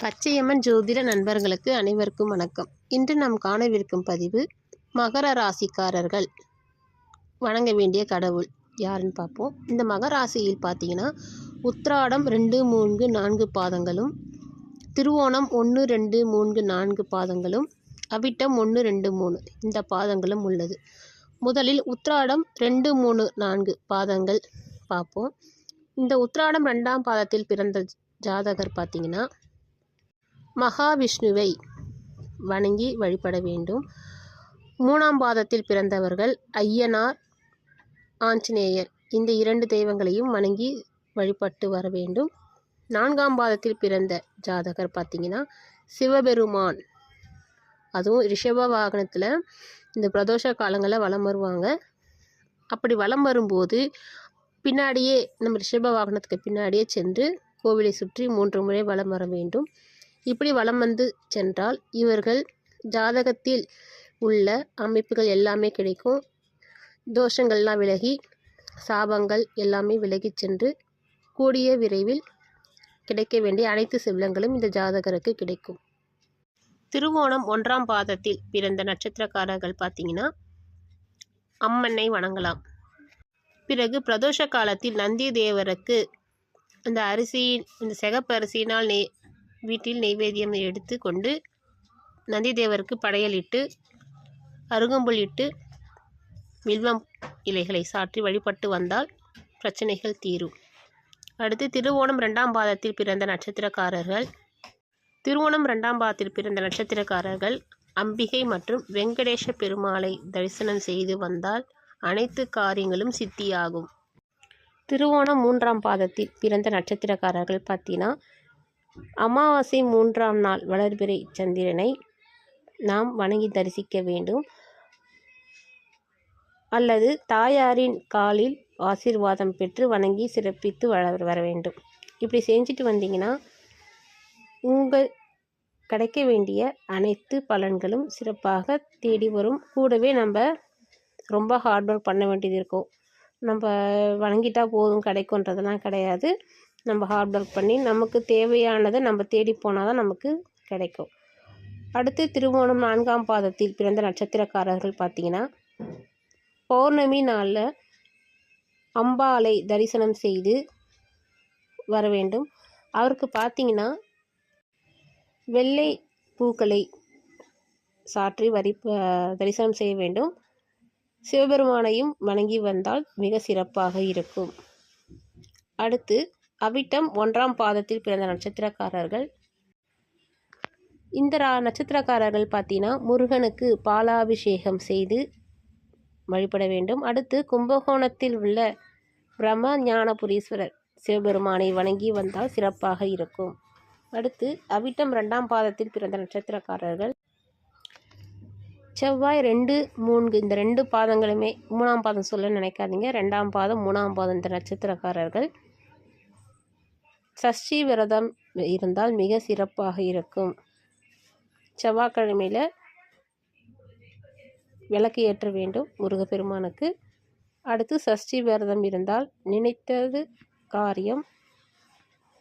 பச்சையம்மன் ஜோதிட நண்பர்களுக்கு அனைவருக்கும் வணக்கம். இன்று நாம் காணவிருக்கும் பதிவு மகர ராசிக்காரர்கள். வணங்க வேண்டிய கடவுள் யாருன்னு பார்ப்போம். இந்த மகர ராசியில் பார்த்தீங்கன்னா உத்திராடம் ரெண்டு மூன்று நான்கு பாதங்களும் திருவோணம் ஒன்று ரெண்டு மூன்று நான்கு பாதங்களும் அவிட்டம் ஒன்று ரெண்டு மூணு இந்த பாதங்களும் உள்ளது. முதலில் உத்திராடம் ரெண்டு மூணு நான்கு பாதங்கள் பார்ப்போம். இந்த உத்திராடம் ரெண்டாம் பாதத்தில் பிறந்த ஜாதகர் பார்த்தீங்கன்னா மகாவிஷ்ணுவை வணங்கி வழிபட வேண்டும். மூணாம் பாதத்தில் பிறந்தவர்கள் ஐயனார் ஆஞ்சநேயர். இந்த இரண்டு தெய்வங்களையும் வணங்கி வழிபட்டு வர வேண்டும். நான்காம் பாதத்தில் பிறந்த ஜாதகர் பார்த்திங்கன்னா சிவபெருமான். அதுவும் ரிஷப வாகனத்தில் இந்த பிரதோஷ காலங்களில் வலம் வருவாங்க. அப்படி வலம் வரும்போது பின்னாடியே நம்ம ரிஷப வாகனத்துக்கு பின்னாடியே சென்று கோவிலை சுற்றி மூன்று முறை வலம் வர வேண்டும். இப்படி வலம் வந்து சென்றால் இவர்கள் ஜாதகத்தில் உள்ள அமைப்புகள் எல்லாமே கிடைக்கும். தோஷங்கள்லாம் விலகி சாபங்கள் எல்லாமே விலகிச் சென்று கூடிய விரைவில் கிடைக்க வேண்டிய அனைத்து செல்வங்களும் இந்த ஜாதகருக்கு கிடைக்கும். திருவோணம் ஒன்றாம் பாதத்தில் பிறந்த நட்சத்திரக்காரர்கள் பார்த்தீங்கன்னா அம்மனை வணங்கலாம். பிறகு பிரதோஷ காலத்தில் நந்தி தேவருக்கு இந்த அரிசி இந்த சிகப்பு அரிசியினால் நெய் வீட்டில் நெய்வேத்தியம் எடுத்து கொண்டு நந்திதேவருக்கு படையலிட்டு அருகம்புல் இட்டு வில்வம் இலைகளை சாற்றி வழிபட்டு வந்தால் பிரச்சனைகள் தீரும். அடுத்து திருவோணம் ரெண்டாம் பாதத்தில் பிறந்த நட்சத்திரக்காரர்கள் திருவோணம் ரெண்டாம் பாதத்தில் பிறந்த நட்சத்திரக்காரர்கள் அம்பிகை மற்றும் வெங்கடேஷ பெருமாளை தரிசனம் செய்து வந்தால் அனைத்து காரியங்களும் சித்தியாகும். திருவோணம் மூன்றாம் பாதத்தில் பிறந்த நட்சத்திரக்காரர்கள் பார்த்தீங்கன்னா அமாவாசை மூன்றாம் நாள் வளர்பிறை சந்திரனை நாம் வணங்கி தரிசிக்க வேண்டும். அல்லது தாயாரின் காலில் ஆசீர்வாதம் பெற்று வணங்கி சிறப்பித்து வள வர வேண்டும். இப்படி செஞ்சுட்டு வந்தீங்கன்னா உங்கள் கிடைக்க வேண்டிய அனைத்து பலன்களும் சிறப்பாக தேடி வரும். கூடவே நம்ம ரொம்ப ஹார்ட் ஒர்க் பண்ண வேண்டியது இருக்கும். நம்ம வணங்கிட்டா போதும் கிடைக்குன்றதெல்லாம் கிடையாது. நம்ம ஹார்ட் ஒர்க் பண்ணி நமக்கு தேவையானதை நம்ம தேடி போனால் தான் நமக்கு கிடைக்கும். அடுத்து திருவோணம் நான்காம் பாதத்தில் பிறந்த நட்சத்திரக்காரர்கள் பார்த்தீங்கன்னா பௌர்ணமி நாளில் அம்பாளை தரிசனம் செய்து வர வேண்டும். அவருக்கு பார்த்தீங்கன்னா வெள்ளை பூக்களை சாற்றி வரி தரிசனம் செய்ய வேண்டும். சிவபெருமானையும் வணங்கி வந்தால் மிக சிறப்பாக இருக்கும். அடுத்து அவிட்டம் ஒன்றாம் பாதத்தில் பிறந்த நட்சத்திரக்காரர்கள். இந்த ரா நட்சத்திரக்காரர்கள் பார்த்தீங்கன்னா முருகனுக்கு பாலாபிஷேகம் செய்து வழிபட வேண்டும். அடுத்து கும்பகோணத்தில் உள்ள பிரம்ம ஞானபுரீஸ்வரர் சிவபெருமானை வணங்கி வந்தால் சிறப்பாக இருக்கும். அடுத்து அவிட்டம் ரெண்டாம் பாதத்தில் பிறந்த நட்சத்திரக்காரர்கள். செவ்வாய் ரெண்டு மூன்று இந்த ரெண்டு பாதங்களுமே மூணாம் பாதம் சொல்ல நினைக்காதீங்க. ரெண்டாம் பாதம் மூணாம் பாதம் இந்த நட்சத்திரக்காரர்கள். சஷ்டி விரதம் இருந்தால் மிக சிறப்பாக இருக்கும். செவ்வாய்க்கிழமையில் விளக்கு ஏற்ற வேண்டும் முருகப்பெருமானுக்கு. அடுத்து சஷ்டி விரதம் இருந்தால் நினைத்தது காரியம்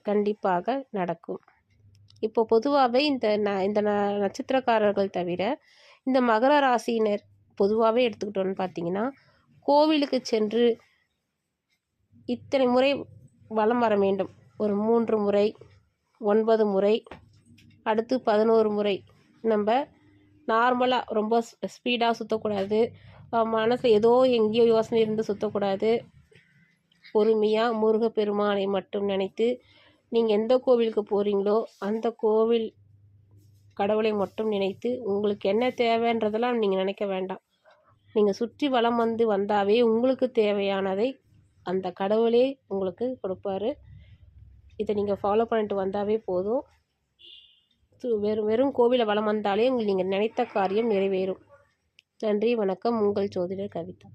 கண்டிப்பாக நடக்கும். இப்போ பொதுவாகவே இந்த ந இந்த ந நட்சத்திரக்காரர்கள் தவிர இந்த மகர ராசியினர் பொதுவாகவே எடுத்துக்கிட்டோன்னு பார்த்தீங்கன்னா கோவிலுக்கு சென்று இத்தனை முறை வலம் வர வேண்டும். ஒரு மூன்று முறை ஒன்பது முறை அடுத்து பதினோரு முறை. நம்ம நார்மலாக ரொம்ப ஸ்பீடாக சுற்றக்கூடாது மனசில் ஏதோ எங்கேயோ யோசனை இருந்து சுற்றக்கூடாது பொறுமையாக முருகப்பெருமானை மட்டும் நினைத்து நீங்கள் எந்த கோவிலுக்கு போகிறீங்களோ அந்த கோவில் கடவுளை மட்டும் நினைத்து உங்களுக்கு என்ன தேவைன்றதெல்லாம் நீங்கள் நினைக்க வேண்டாம். நீங்கள் சுற்றி வளம் வந்து வந்தாவே உங்களுக்கு தேவையானதை அந்த கடவுளே உங்களுக்கு கொடுப்பாரு. இதை நீங்கள் ஃபாலோ பண்ணிட்டு வந்தாவே போதும். வெறும் வெறும் கோவிலை வளம் வந்தாலே உங்களுக்கு நீங்கள் நினைத்த காரியம் நிறைவேறும். நன்றி வணக்கம். உங்கள் ஜோதிடர் கவிதா.